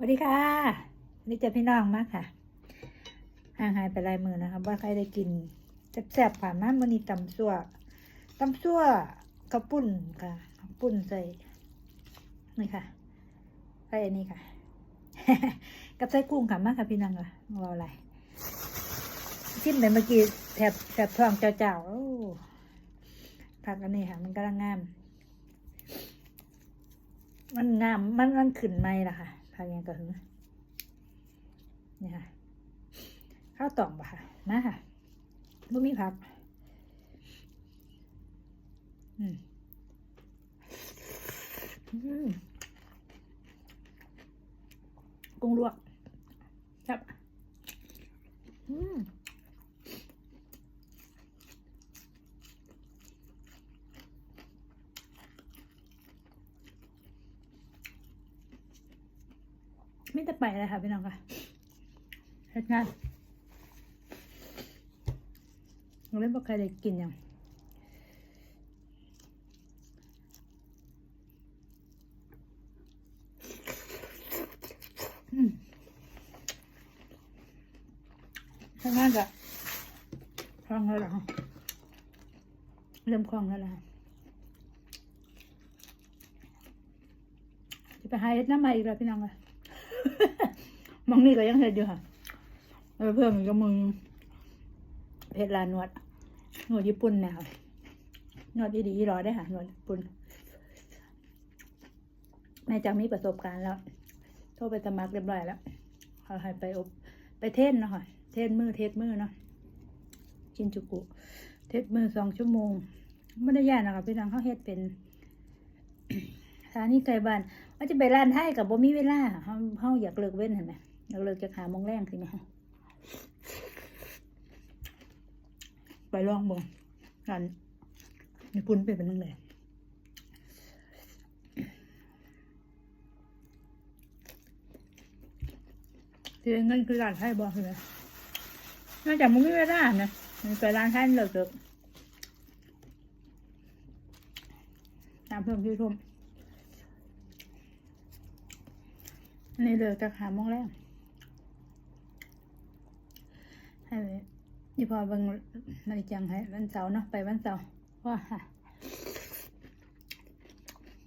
สวัสดีค่ะวันนี่เจะพี่น้องมากค่ะห่างหายไปลายมือนะคะว่าใครได้กินแซ่บๆผ่านมาวันนี้ตำซั่วตำซั่วข้าวปุ้นค่ะข้าวปุ้นใส่นี่ค่ะใส่อันนี้ค่ะ กับใส่กุ้งค่ะมากค่ะพี่น้องค่ะรออะไรชิมไปเมื่อกี้แถบแถบท้องเจ้าๆผักอันนี้ค่ะ มันกำลังงาม มันงามมันมันขึ้นไหมล่ะค่ะ ผักยังก็คือนี่ค่ะ ข้าวตองปะค่ะมาค่ะบ่มีผักอืมอืมกุ้งลวกครับอืม ไม่จะไปเลยค่ะพี่น้องค่ะเฮ็ดงานเราเล่นบอกใครได้กินยังอืมเฮ็ดงานกะคล่องแล้วเหรอเริ่มคล่องแล้วล่ะจะไปหาเฮ็ดน้ำมาอีกแล้วพี่น้องค่ะ มองนี่ก็ยังเห็ดอยู่ค่ะแล้วเพิ่มอีกก็มึงเพชรลานวดนวดญี่ปุ่นเนยค่ะนวดดีๆรอได้ค่ะนวดญี่ปุ่นแม่จังมีประสบการณ์แล้ว โทรไปสมัครเรียบร้อยแล้วเขาให้ไปอบ ไปเทศน์เนาะค่ะ เทศมือเทศมือเนาะชินจูกุ เทศมือสองชั่วโมงไม่ได้ยากนะคะพี่น้องเขาเฮ็ดเป็นสถานีไกลบ้าน ว่าจะไปร้านไทยกับบ่มีเวลาเฮาเฮาอยากเลิกเว้นเห็นไหมอยากเลิกจะหาโมงแรงสินะไปลองบ่งร้านญี่ปุ่นเป็นเป็นจังไดเสียเงินคือร้านไทยบ่คือไงนอกจากมึงมีเวลานะมันไปร้านไทยเลิกเลิกตามเพิ่มที่ทุ่ม อั นนี้เดือจะหาโมองแรกให้ยี่พอเบิ่งนาฬิจังให้วันเสาร์เนาะไปวันเสาร์ว่าค่ะ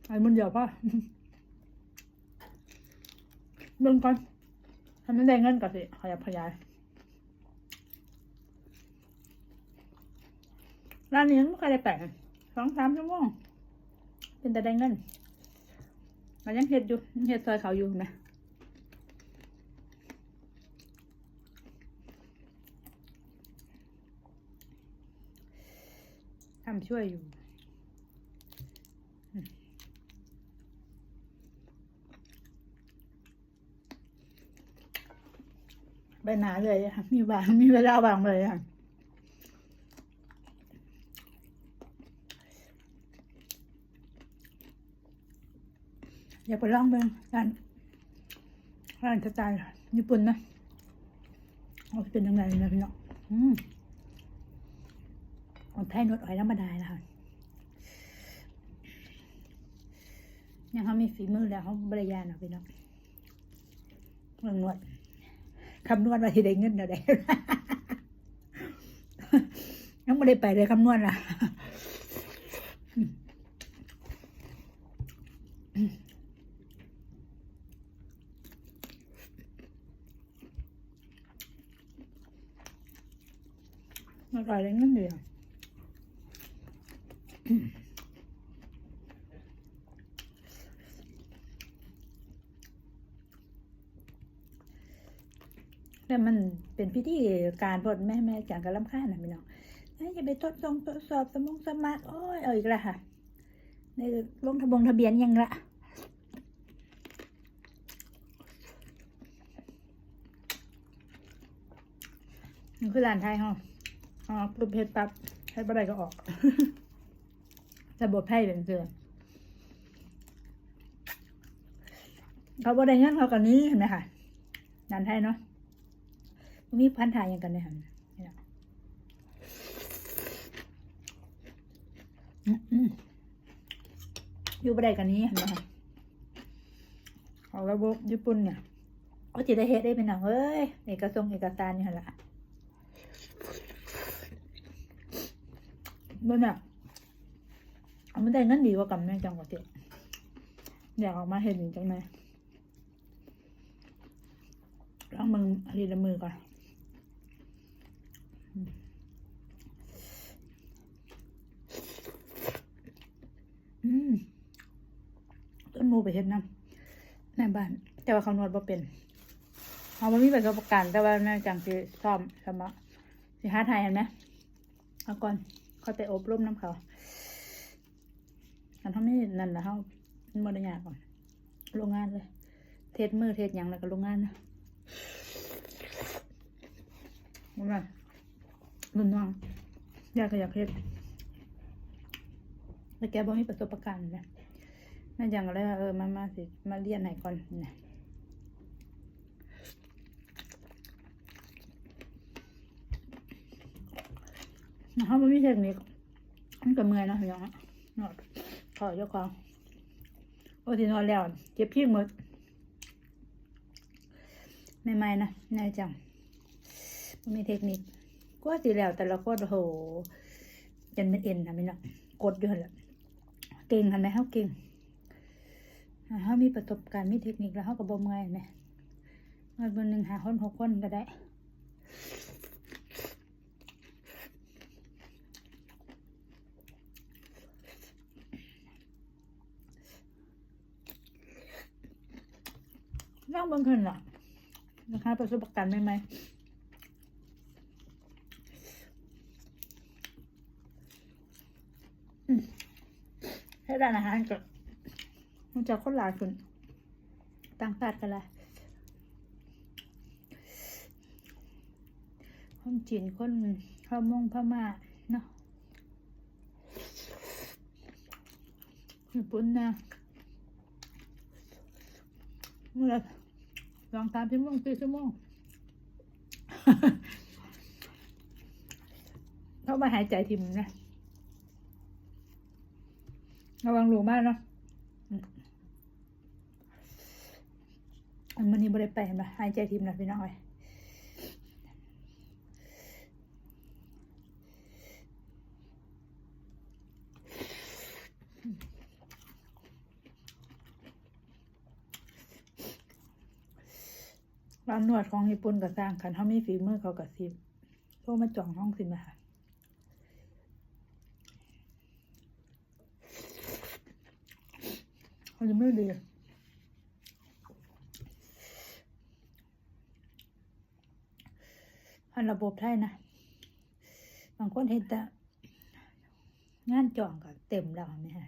ไอ้มันเดียวพ่อเบิ่งก่อนทำไม่ได้เงินก่อนสิขยับขยายร้านนี้ไม่เคยได้แปะสองสามชั่วโมงเป็นแต่ได้เงินมันยังเห็ดอยู่เห็ดซอยเขาอยู่เห็นไหม ทำ ช่วยอยู่ไปหนาเลยอะมีวาง มีเวลาวางเลยอะอย่าไปลองเบิ่งร้านร้านสไตล์ญี่ปุ่นนะเอาเป็นยังไงนะพี่น้องอืม ของไทยนวดอ้อยธรรมดานะคะยังเขามีฝีมือแล้วเขาบริยานเอาไปเนาะเรื่องนวดคำนวณว่าที่ได้เงินเท่าใดยังไม่ได้ไปเลยคำนวณล่ะอร่อยเลยเงินเดียว แต่มันเป็นพิธีการพดแม่แม่จางกระลำค่านะพี่น้องเอ้ยจะไปทดลองทดสอบสมองสมัครโอ้ยเอาอีกละค่ะ ในลงทะบงทะเบียนยังละนี่คือร้านไทยห้องอ๋อปุ๊บเพชรปั๊บให้ปะไรก็ออก ระบบไพ่เป็นเสือเขาบอได้เงินเขากันนี้เห็นไหมคะนันไทยเนาะมีพันธายยังกันเลยค่ะอืมอยู่บอได้กันนี้เห็นไหมคะของระบบญี่ปุ่นเนี่ยโอ้จิได้เฮ็ดได้เป็นหนังเอ้ยเอกสงเอกสารนี่หั่นล่ะบน่ะเอา มันได้เงินดีกว่ากับแม่จังกว่าเติอยากออกมาเห็นจังไหนลองมึงอันนี้ละมือก่อนต้นหมูไปเห็นน้ำในบ้าน แต่ว่าเขานวดบ่เป็นเขาไม่มีประสบการณ์แต่ว่าแม่จังสิซ่อมสมะสิหาไทยเห็นไหมเอาก่อนเขาไปอบรมน้ำเขา อันเขาไม่นั่นนะเขามันบริยากก่อนโรงงานเลย เทศมือเทศหยังแล้วก็โรงงานนะมันว่ารุ่นน้องอยากก็อยากเฮ็ดแต่แกบ่มีประสบการณ์นะแม่จังก็เลยว่าเออมามาสิมาเรียนไหนก่อนนะเขาไม่มีเทคนิคมันก็เมื่อยนะพี่น้องอะนอน ขอเจ้าของโอ้ที่นอนแล้วเจ็บพี่หมดไม่ไม่นะนายจังบ่มีเทคนิคก็สิแล้วแต่ละคนโอ้โหจนมันเอ็นนะพี่น้องกดอยู่แหละเก่งเห็นไหมเขาเก่งเขามีประสบการณ์มีเทคนิคแล้วเขาก็บ่มื่อยนะวันวันหนึ่งหาคนหกคนก็ได้ นั่งบนขึ้นล่ะนะคะประสบการณ์ไหมไหมให้ร้านอาหารก็มันจะคนหลายคนต่างชาติกันละคนจีนคนพม่งพม่าเนาะญี่ปุ่นนะเมื่อ ลองตามชั่วโมงสี่ชั่วโมงเข้ามาหายใจทิมนะระวังหลูมากเนาะอันมันนี้บริไปเห็นปะหายใจทิมนะพี่น้องเอ้ยานนวดของญี่ปุ่นก็สร้างคันเขามีฝีมือเขาก็สิโทรมาจองห้องสิมาค่ะเขาจะไม่ดีอันระบบไทยนะ บางคนเห็นแต่งานจองก็เต็มแล้วไหมฮะ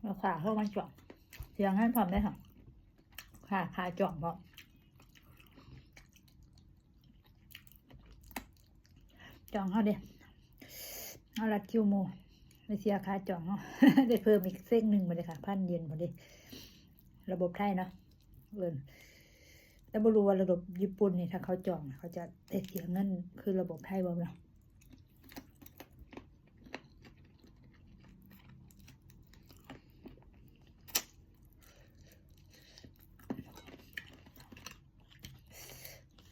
เราคาเข้ามาจองเสียงงานพร้อมได้ค่ะ ค่าค่าจองพร้อมจองเขาเด็เอาลัดคิวโมไม่เสียคาจองเนาได้เพิ่มอีกเส้นหนึ่งมาเลยค่ะ พันเย็นมดเลยระบบไทยเนาะเอินแต่บรูว่าระบบญี่ปุ่นนี่ถ้าเขาจองเขาจะได้เสียเงินคือระบบไทยบ่เนาะ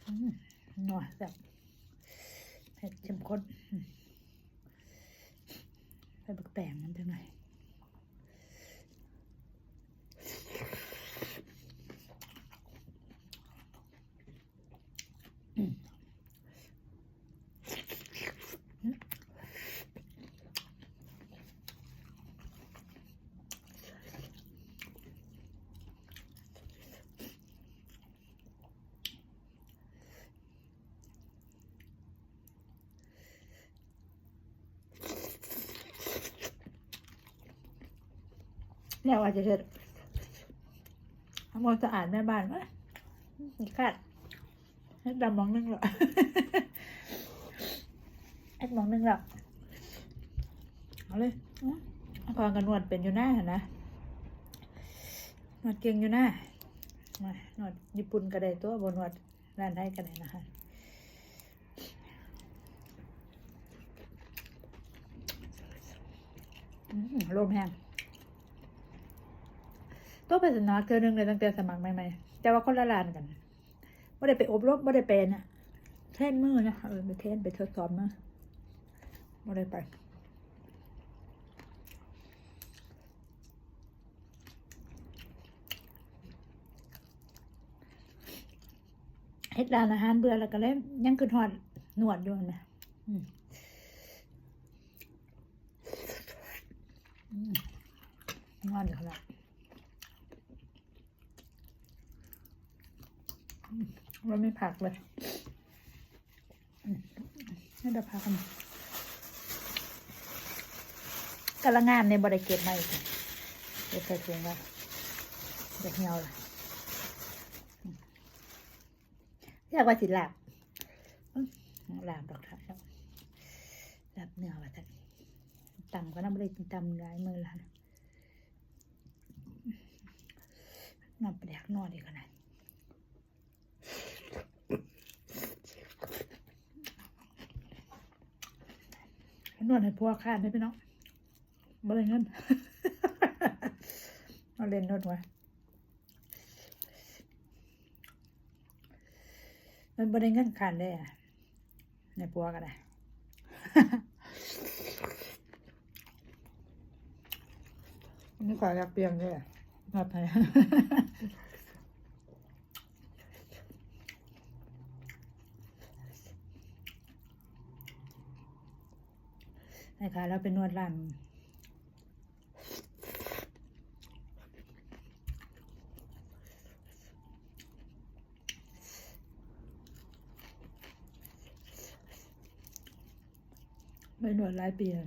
อืม นัวแบบเผ็ดเข้มข้นอืม ใส่บักแตงมันจังไงอืม แล้วอาจจะเสร็จทำความสะอาดแม่บ้านวะมีคาดให้ดำมองนึงหรอแอดมองนึงหรอกเอาเลยอพอกันนวดเป็นอยู่หน้านนะนวดเก่งอยู่หน้านวดญี่ปุ่นก็ได้ตัวบนวดร้านไทยก็ได้นะคะลมแห้ง ตัวเป็นสนอเธอหนึ่งเลยตั้งแต่สมัครใหม่ๆแต่ว่าคนละลานกันไม่ได้ไปอบรมไม่ได้เป็นะเทนมือนะเออไปเทนไปทดสอบมาไม่ได้ไปเฮ็ดร้านอาหารเบื่อแล้วก็เลยยังคือทอดหนวดอยู่นะอืมอืมงอนเขาละอืมเราไม่ผักเลยอืมให้เราพักกันกำลังงานในบริเก็บมาอีกเดี๋ยวใส่ถุงไว้เดี๋ยวเหี่ยวเลยเรียกว่าสิหลาบอื้อลาบดอกครับหลาบเนื้อว่าท่านตำก็น้ำเลยตำหลายมือละน้ำไปแดกนอนดีขนาด นวดให้พวกขานได้พี่น้องบ่เลยเงินเอาเล่นนวดไว้มันบริเงินขันได้อะในปัวก็ได้นี่ขอยากเปลี่ยนด้วยมาไป นะคะเราเป็นนวดร้านไม่นวดหลายปีแล้ว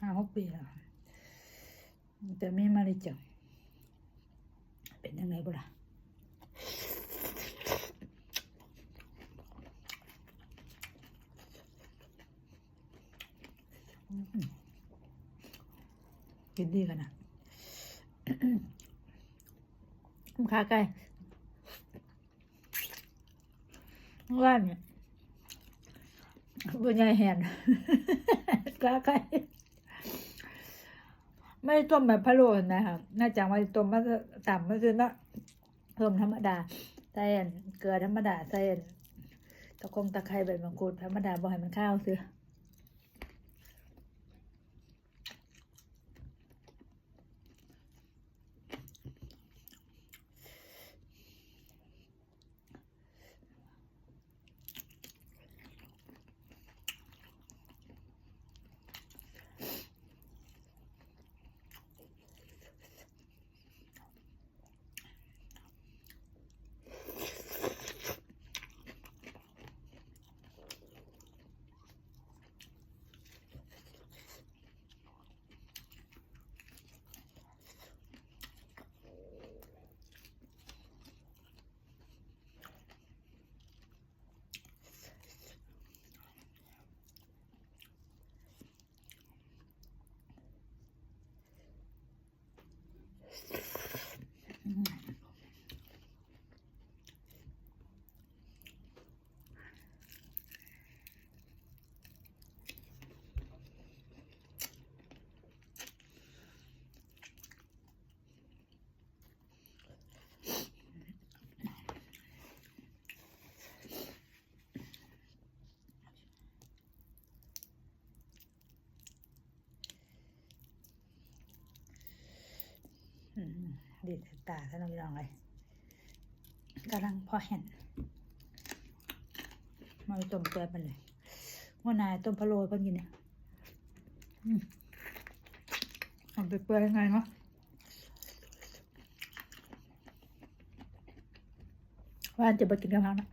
ห้าหกปีแล้วแต่ไม่มาเลยจังเป็นยังไงบุล่ะอืม กินดีกันนะขาไก่ว่านเนี่ยบุญใหญ่แหนขาไก่ไม่ต้มแบบพะโล้นะครับน่าจะว่าต้มมาต่ำก็คือว่าเพิ่มธรรมดาใส่อันเกลือธรรมดาใส่อันตะคงตะไคร้ใบมะกรูดธรรมดาบ่ให้มันข้าวซื้อ ดีดตาท่านพี่น้องเลยกำลังพอเห็นมาต้มเกลือไปเลยว่านายต้มพะโล้เพิ่งกินเนี่ยทำไปเปื่อยยังไงเนาะว่านจะไปกินกับเขานะ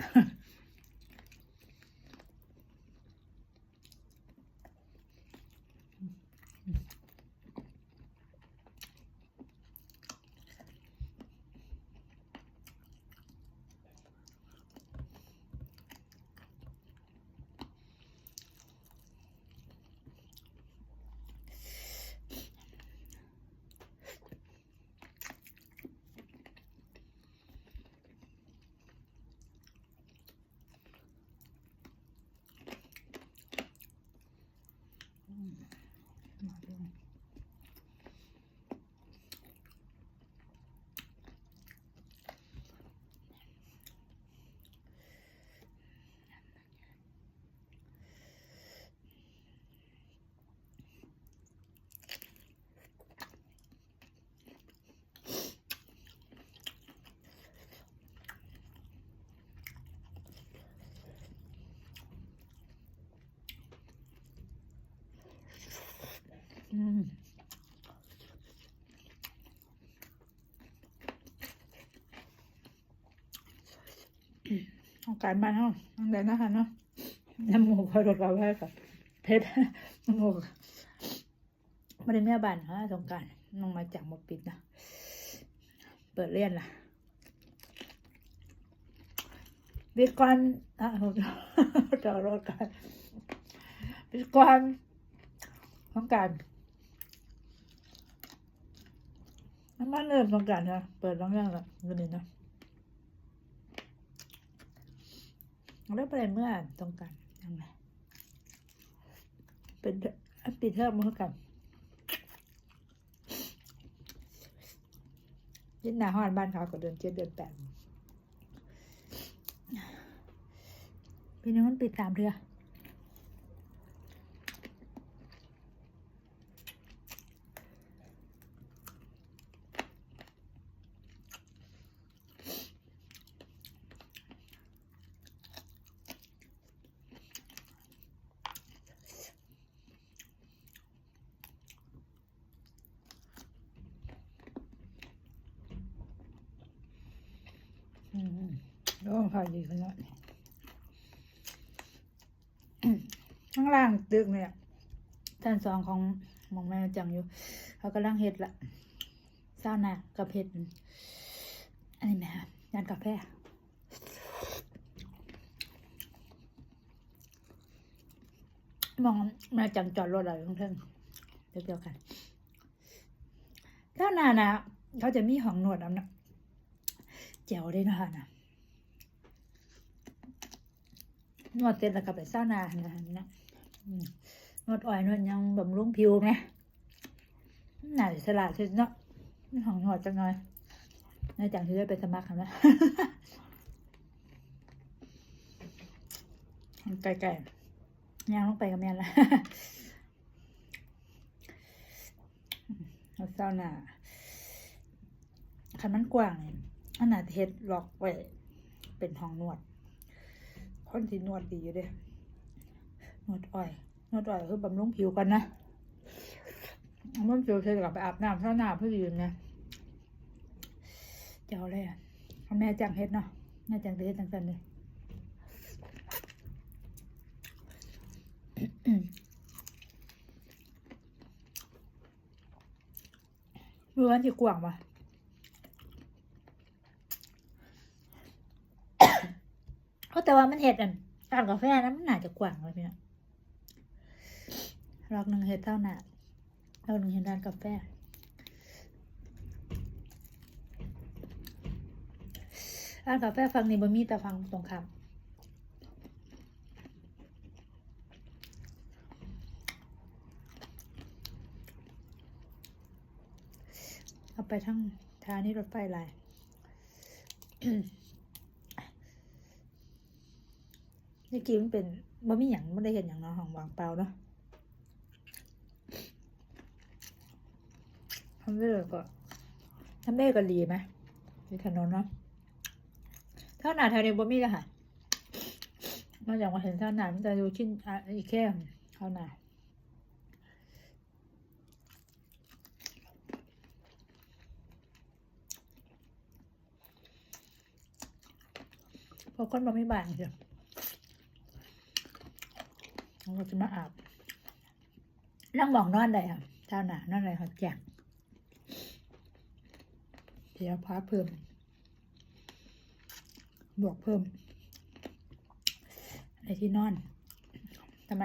อืมต้องการบ้านห้องต้งเนะคะเนาะน้ำหมูกพอรถเราให้กับเพชรน้ำหมูกไม่ได้แม่บ้านฮะสงการน้องมาจากมาปิดนะ เปิดเรียนล่ะปิดก่อนอะจอดรถกันปิดก่อนสงการ น้ำมันเริ่มสงการนะเปิดร้องเรื่องละวันนี้นะแล้วไปเมื่อสงการยังไงเป็นอปิเทอมเมื่อกันยินหนาฮอนบ้านเขาก็เดือนเจ็ดเดือนแปดพี่น้องปิดตามเรือมโอ้พอดีขนาดนี้อืมข้างล่างตึ กเนี่ยชั้นสองของมองแม่จังอยู่เขากำลังเฮ็ดละเศร้าหนากับเฮ็ดอันนี้แม่งานกาแฟมองแม่จังจอดรถอะไรของเพิ่งเดียวๆกันเจ้าหนานะเขาจะมีห้องนวดเอานะแจ๋วเลยนะคะนะนวดเสร็จแล้วก็ไปเศร้านานะนะ นวดอ่อยนวดยังบำรุงผิวไหมน่าสลัดสุดเนาะนี่ของนวดจังหน่อยน่าจังที่ได้ไปสมัครกันนะไก่ๆย่างลงไปกับแม่ละเศร้าหนาคันมันกว้างเนี่ยอันน่ะเฮ็ดล็อกไว้เป็นห้องนวดคนที่นวดดีอยู่เด้นวดอ้อย นวดอ้อยคือบำรุงผิวกันนะบำรุงผิวเสร็จกลับไปอาบน้ำเท่าหน้าเพื่อยืนนะเจ้าเลยอะเอแม่จังเฮ็ดเนาะแม่จังเฮ็ดจังสันเลยเมื่อวันที่กว้างปะเพราะแต่ว่ามันเห็ดอันร้านกาแฟนะมันน่าจะกว้างเลยพี่น้อง รอกหนึ่งเห็ดเท่าหนารอกหนึ่งเห็ดร้านกาแฟร้านกาแฟฟังนี่บ่มีแต่ฟังตรงคำเอาไปทั้งทางนี้รถไฟลายนี่กี้มันเป็นบ่มีหยังไม่ได้เห็นอย่างเนาะห้องวางเปล่าเนาะำได้เลยก็ทำได้ก็ดีไหมมีถนนเนาะเท่าหนาแถวนี้บ่มีแล้วค่ะนอกจากมาเห็นเท่าหนามันจะดูชิ้นอีกแค่เท่าหนาเพอคนบ่มีบานจ้ะเราจะมาอาบนั่งมองนอนได้ค่ะเจ้าหนานอนได้ค่ะแจก เดี๋ยวพาเพิ่ม บวกเพิ่ม ในที่นอนทำไม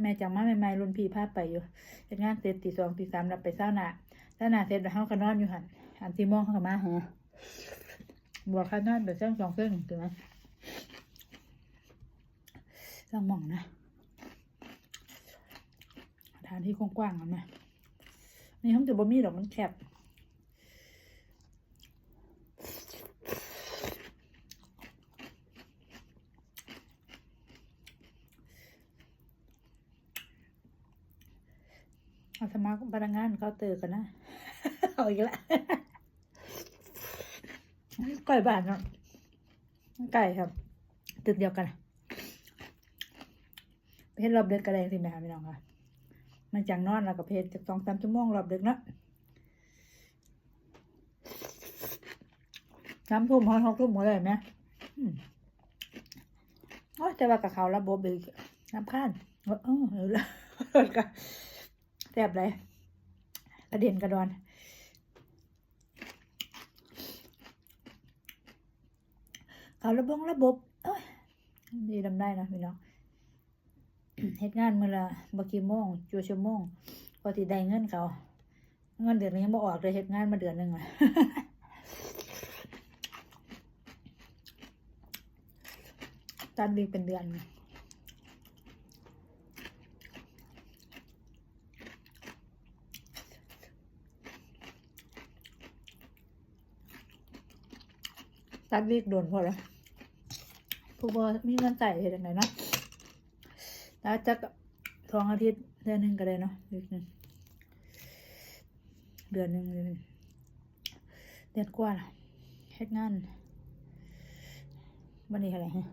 แม่จังมาใหม่ๆรุ่นพี่พาไปอยู่เฮ็ดงานเสร็จตีสองตีสามเราไปเศร้าหนาเศร้าหนาเสร็จแล้วเขาก็นอนอยู่หันอันที่มองเขาก็มาหาบวกค่านอนไปเส้นสองเส้นถูกไหมต้องมองนะฐานที่กว้างๆกันนะนี่ห้องจะบ่มีดอกมันแคบ สมัครพนักงานเขาเตอกันนะเอาอีกละไก่บ้านเนาะไก่ครับ ตึกเดียวกันเพชรรอบเดือนกระแดงสิแม่ค่ะพี่น้องค่ะมันจังนอนแล้วก็เพจจากสองสามชั่วโมงรอบดึกเนาะสามทุ่มหกทุ่มหมดเลยไหมอืมโอ้แต่ว่ากับเขาระบบอีกน้ำข้านเออเออเออแล้วก็ แซ่บเลยกระเด็นกระดอนเขาระบงระบบเอ้ยดีทำได้นะพี่น้องเฮ็ดงานเมื้อละบ่กี่โมงจัวชั่วโมงพอสิได้เงินเขาเงินเดือนนี้ยังบ่ออกเลยเฮ็ดงานมาเดือนหนึ่งอะตัดวีเป็นเดือน ตัดวีกโดนพอแล้วผู้บ่มีเงินใส่เฮ็ดจังไดเนาะแล้วจะสองอาทิตย์เดือนหนึ่งก็ได้เนาะเดือนหนึ่งเดือนหนึ่งเดือนหนึ่งเดือนกว่าละเฮ็ดงานวันนี้อะไรฮะ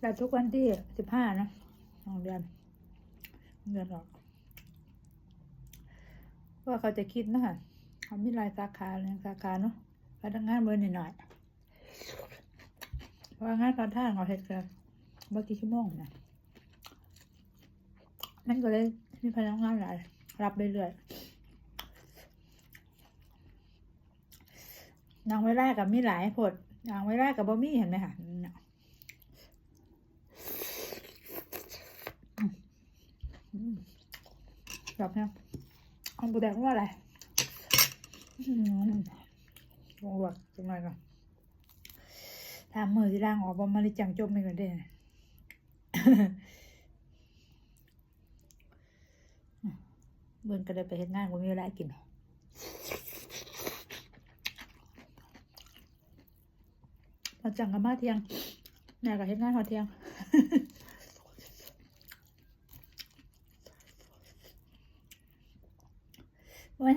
แต่ทุกวันที่สิบห้านะสองเดือนเดือนออก ว่าเขาจะคิดนะคะเขามีหลายสาขาหลายสาขาเนาะพนักงานเบอร์หน่อยๆเพราะว่างานตอนท่าเราเฮ็ดกันเมื่อกี่ชั่วโมงนะนั่นก็เลยมีพนักงานหลายรับเรื่อยๆนางไว้แรกกับมีหลายผดนางไว้แรกกับบ่มีเห็นไหมคะน่ะอืมอืมแบบเนี้ยเอาบูแดงว่าอะไรอืมลงหลวดจังหน่อยก่อนถามมือที่ร่างออกบ่มมาลิจังจบไม่กันได้นเบิ่นก็ได้ไปเฮ็ดงานบ่มีเวลากินมาจังกับมาเที่ยงแม่ก็เฮ็ดงานพอเที่ยง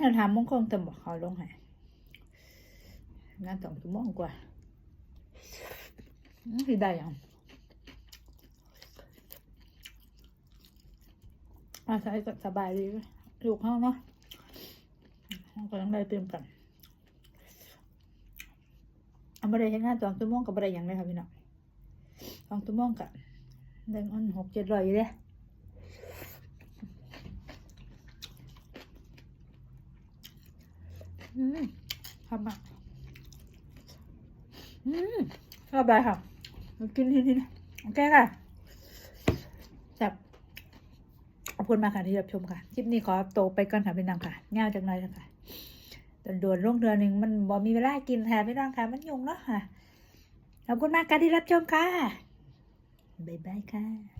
ว่าจะถามงคลต่บอกเขาลงให้งานสองชั่วโมงกว่า thì đây à à thấy ก็สบายดีลูกห้องเนาะก็ยังได้เติมกันเอาไปได้ใช้งานสองชั่วโมงกับไปได้อย่างไรครับพี่น้องสองชั่วโมงกับได้เงินหกเจ็ดร้อยเด้อื ทำอะอืมสบายค่ะมากินทีนี้โอเคค่ะแซ่บขอบคุณมากค่ะที่รับชมค่ะ คลิปนี้ขอโตไปก่อนค่ะพี่น้องค่ะเงาวจังเลยนะคะโดนๆลงเดือนหนึ่งมันบ่มีเวลากินค่ะพี่น้องค่ะ มันยุ่งเนาะค่ะ ขอบคุณมากค่ะที่รับชมค่ะ บ๊ายบายค่ะ